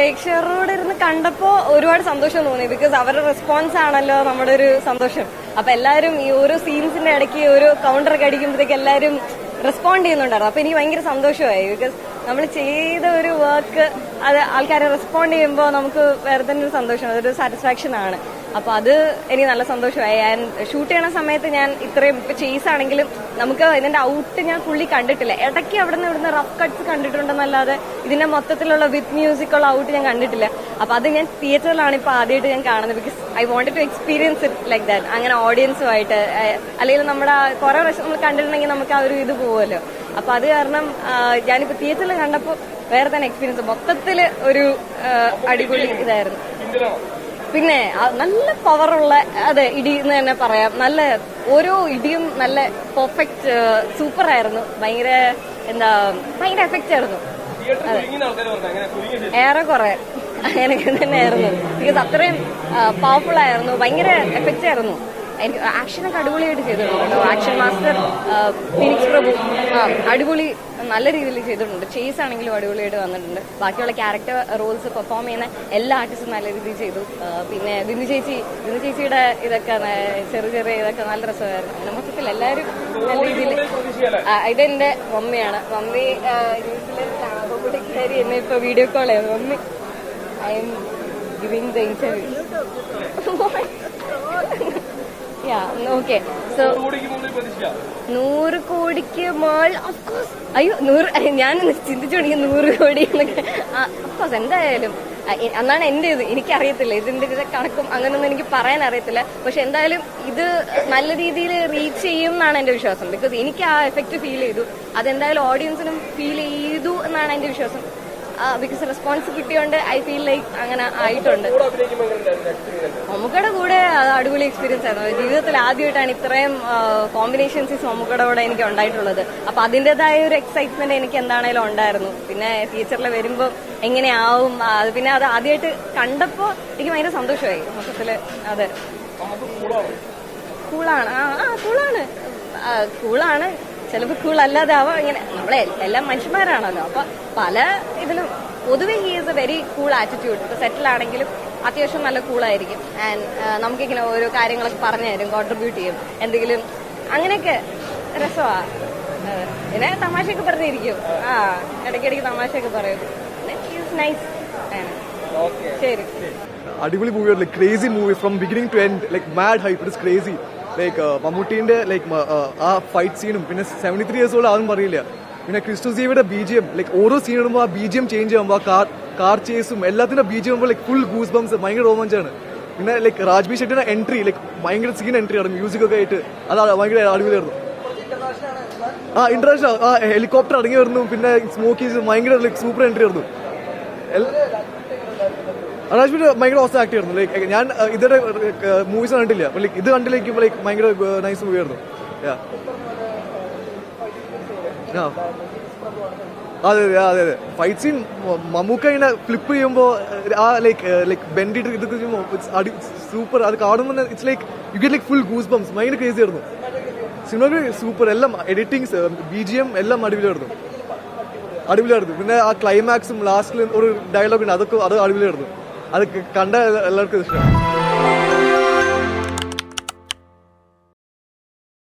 പ്രേക്ഷകരോട് ഇരുന്ന് കണ്ടപ്പോ ഒരുപാട് സന്തോഷം തോന്നി. ബിക്കോസ് അവരുടെ റെസ്പോൺസ് ആണല്ലോ നമ്മുടെ ഒരു സന്തോഷം. അപ്പൊ എല്ലാവരും ഈ ഓരോ സീൻസിന്റെ ഇടയ്ക്ക് ഓരോ കൗണ്ടർ ഒക്കെ അടിക്കുമ്പോഴത്തേക്ക് എല്ലാവരും റെസ്പോണ്ട് ചെയ്യുന്നുണ്ടായിരുന്നു. അപ്പൊ എനിക്ക് ഭയങ്കര സന്തോഷമായി. ബിക്കോസ് നമ്മൾ ചെയ്ത ഒരു വർക്ക് അത് ആൾക്കാരെ റെസ്പോണ്ട് ചെയ്യുമ്പോൾ നമുക്ക് വേറെ തന്നെ ഒരു സന്തോഷം അതൊരു സാറ്റിസ്ഫാക്ഷൻ ആണ്. അപ്പൊ അത് എനിക്ക് നല്ല സന്തോഷമായി. ഞാൻ ഷൂട്ട് ചെയ്യണ സമയത്ത് ഞാൻ ഇത്രയും ഇപ്പൊ ചേസ് ആണെങ്കിലും നമുക്ക് ഇതിന്റെ ഔട്ട് ഞാൻ ഫുള്ളി കണ്ടിട്ടില്ല. ഇടയ്ക്ക് അവിടെ നിന്ന് ഇവിടുന്ന് റഫ് കട്ട്സ് കണ്ടിട്ടുണ്ടെന്നല്ലാതെ ഇതിന്റെ മൊത്തത്തിലുള്ള വിത്ത് മ്യൂസിക്കുള്ള ഔട്ട് ഞാൻ കണ്ടിട്ടില്ല. അപ്പൊ അത് ഞാൻ തിയേറ്ററിലാണ് ഇപ്പൊ ആദ്യമായിട്ട് ഞാൻ കാണുന്നത്. Because I want to experience it like that അങ്ങനെ ഓഡിയൻസുമായിട്ട് അല്ലെങ്കിൽ നമ്മുടെ കുറെ പ്രാവശ്യം നമ്മൾ കണ്ടിട്ടുണ്ടെങ്കിൽ നമുക്ക് ആ ഒരു ഇത് പോവുമല്ലോ അപ്പൊ അത് കാരണം ഞാനിപ്പോ തിയേറ്ററിൽ കണ്ടപ്പോൾ വേറെ തന്നെ എക്സ്പീരിയൻസ് മൊത്തത്തിൽ ഒരു അടിപൊളി ഇതായിരുന്നു. പിന്നെ നല്ല പവറുള്ള അതെ ഇടി എന്ന് തന്നെ പറയാം. നല്ല ഓരോ ഇടിയും നല്ല പെർഫെക്റ്റ് സൂപ്പർ ആയിരുന്നു. ഭയങ്കര എന്താ ഭയങ്കര എഫക്റ്റ് ആയിരുന്നു. ഏറെ കുറെ. അങ്ങനെയൊക്കെ തന്നെയായിരുന്നു. ബിക്കോസ് അത്രയും പവർഫുൾ ആയിരുന്നു. ഭയങ്കര എഫക്റ്റ് ആയിരുന്നു. എനിക്ക് ആക്ഷനൊക്കെ അടിപൊളിയായിട്ട് ചെയ്തിട്ടുണ്ട്. കേട്ടോ ആക്ഷൻ മാസ്റ്റർ ഫിനിക്സ് പ്രഭു അടിപൊളി നല്ല രീതിയിൽ ചെയ്തിട്ടുണ്ട്. ചേസ് ആണെങ്കിലും അടിപൊളിയായിട്ട് വന്നിട്ടുണ്ട്. ബാക്കിയുള്ള ക്യാരക്ടർ റോൾസ് പെർഫോം ചെയ്യുന്ന എല്ലാ ആർട്ടിസ്റ്റും നല്ല രീതിയിൽ ചെയ്തു. പിന്നെ ദിനു ചേച്ചി ദിനു ചേച്ചിയുടെ ഇതൊക്കെ ചെറിയ ചെറിയ ഇതൊക്കെ നല്ല രസമായിരുന്നു. പിന്നെ മൊത്തത്തിൽ എല്ലാവരും നല്ല രീതിയിൽ ഇതെന്റെ മമ്മിയാണ്. മമ്മി ന്യൂസിലെ എന്നെ ഇപ്പൊ വീഡിയോ കോൾ ചെയ്യുന്നു mummy I'm giving the interview okay. So നൂറ് കോടിക്ക് മേൾ അഫ്കോഴ്സ് അയ്യോ നൂറ് ഞാൻ ചിന്തിച്ചു തുടങ്ങി നൂറ് കോടി എന്നൊക്കെ. അഫ്കോഴ്സ് എന്തായാലും അന്നാണ് എന്റെ ഇത്. എനിക്കറിയത്തില്ല ഇതിന്റെ ഇത് കണക്കും അങ്ങനൊന്നും എനിക്ക് പറയാൻ അറിയത്തില്ല. പക്ഷെ എന്തായാലും ഇത് നല്ല രീതിയിൽ റീച്ച് ചെയ്യും എന്നാണ് എന്റെ വിശ്വാസം. ബിക്കോസ് എനിക്ക് ആ എഫക്റ്റ് ഫീൽ ചെയ്തു. അതെന്തായാലും ഓഡിയൻസിനും ഫീൽ ചെയ്തു എന്നാണ് എന്റെ വിശ്വാസം. ബിക്കോസ് റെസ്പോൺസ് കിട്ടിയോണ്ട് ഐ ഫീൽ ലൈക്ക് അങ്ങനെ ആയിട്ടുണ്ട്. മമ്മൂക്കയുടെ കൂടെ അത് അടിപൊളി എക്സ്പീരിയൻസ് ആയിരുന്നു. ജീവിതത്തിൽ ആദ്യമായിട്ടാണ് ഇത്രയും കോമ്പിനേഷൻസ് മമ്മൂക്കയുടെ കൂടെ എനിക്ക് ഉണ്ടായിട്ടുള്ളത്. അപ്പൊ അതിന്റേതായ ഒരു എക്സൈറ്റ്മെന്റ് എനിക്ക് എന്താണേലും ഉണ്ടായിരുന്നു. പിന്നെ ഫ്യൂച്ചറിൽ വരുമ്പോൾ എങ്ങനെയാവും പിന്നെ അത് ആദ്യമായിട്ട് കണ്ടപ്പോ എനിക്ക് ഭയങ്കര സന്തോഷമായി. മൊത്തത്തിൽ അതെ. കൂളാണ്. ആ ആ കൂളാണ്. കൂളാണ്. ചിലപ്പോൾ കൂൾ അല്ലാതെ ആവാം. ഇങ്ങനെ നമ്മളെ എല്ലാം മനുഷ്യന്മാരാണല്ലോ. അപ്പൊ പല ഇതിലും പൊതുവെ he is a very cool attitude ഇപ്പൊ സെറ്റിലാണെങ്കിലും അത്യാവശ്യം നല്ല കൂളായിരിക്കും. ആൻഡ് നമുക്കിങ്ങനെ ഓരോ കാര്യങ്ങളൊക്കെ പറഞ്ഞു തരും കോൺട്രിബ്യൂട്ട് ചെയ്യും. എന്തെങ്കിലും അങ്ങനെയൊക്കെ രസമാ പിന്നെ തമാശയൊക്കെ പറഞ്ഞിരിക്കും. ആ ഇടയ്ക്കിടയ്ക്ക് തമാശയൊക്കെ പറയും. നൈസ് ശരി. അടിപൊളി movie like crazy movie from beginning to end like mad hype it is crazy like മമ്മൂട്ടീന്റെ like ആ ഫൈറ്റ് സീനും പിന്നെ സെവന്റി ത്രീ ഇയേഴ്സ് ഓൾഡ് ആരും പറയില്ല. പിന്നെ ക്രിസ്റ്റു സീവിയുടെ ബി ജി എം ലൈക്ക് ഓരോ സീൻ ഇടുമ്പോൾ ആ ബി ജി എം ചേഞ്ച് ചെയ്യുമ്പോൾ ആ കാർ കാർ ചേസും എല്ലാത്തിന്റെ B G like full goose bumps ഭയങ്കര രോമാഞ്ചാണ് പിന്നെ ലൈക്ക് രാജ്ബി ഷെട്ടിയുടെ എൻട്രി ലൈക്ക് ഭയങ്കര സീൻ എൻട്രി ആണ് മ്യൂസിക് ഒക്കെ ആയിട്ട്. അത് ഭയങ്കര അടിപൊളിയായിരുന്നു. ആ ഇന്റർനാഷണൽ ആ ഹെലികോപ്റ്റർ ഇറങ്ങി വരുന്നു പിന്നെ സ്മോക്കീസ് ഭയങ്കര ലൈക്ക് സൂപ്പർ എൻട്രി ആയിരുന്നു. രാജ്ബി ഭയങ്കര ഓസം ആക്ട് ആയിരുന്നു. ലൈക്ക് ഞാൻ ഇതുവരെ മൂവീസ് കണ്ടില്ല ലൈക്ക് ഇത് കണ്ടിലേക്ക് ലൈക്ക് ഭയങ്കര നൈസ് മൂവി ആയിരുന്നു. Yeah. അതെ അതെ അതെ അതെ. ഫൈറ്റ് സീൻ മമ്മൂക്ക ഇങ്ങനെ ഫ്ലിപ്പ് ചെയ്യുമ്പോ ആ ലൈക്ക് ലൈക്ക് ബെൻഡിട്ട് ഇതൊക്കെ ചെയ്യുമ്പോൾ സൂപ്പർ അത് കാണുമ്പോൾ it's like you get like full goose bumps ഭയങ്കര ക്രേസി ആയിരുന്നു. സിനിമ സൂപ്പർ എല്ലാം എഡിറ്റിംഗ്സ് ബി ജി എം എല്ലാം അടിപൊളിയായിരുന്നു. അടിപൊളിയായിരുന്നു. പിന്നെ ആ ക്ലൈമാക്സും ലാസ്റ്റിൽ ഒരു ഡയലോഗ് ഉണ്ട്. അതൊക്കെ അത് അടിപൊളിയായിരുന്നു. അത് കണ്ട എല്ലാവർക്കും ഇഷ്ടം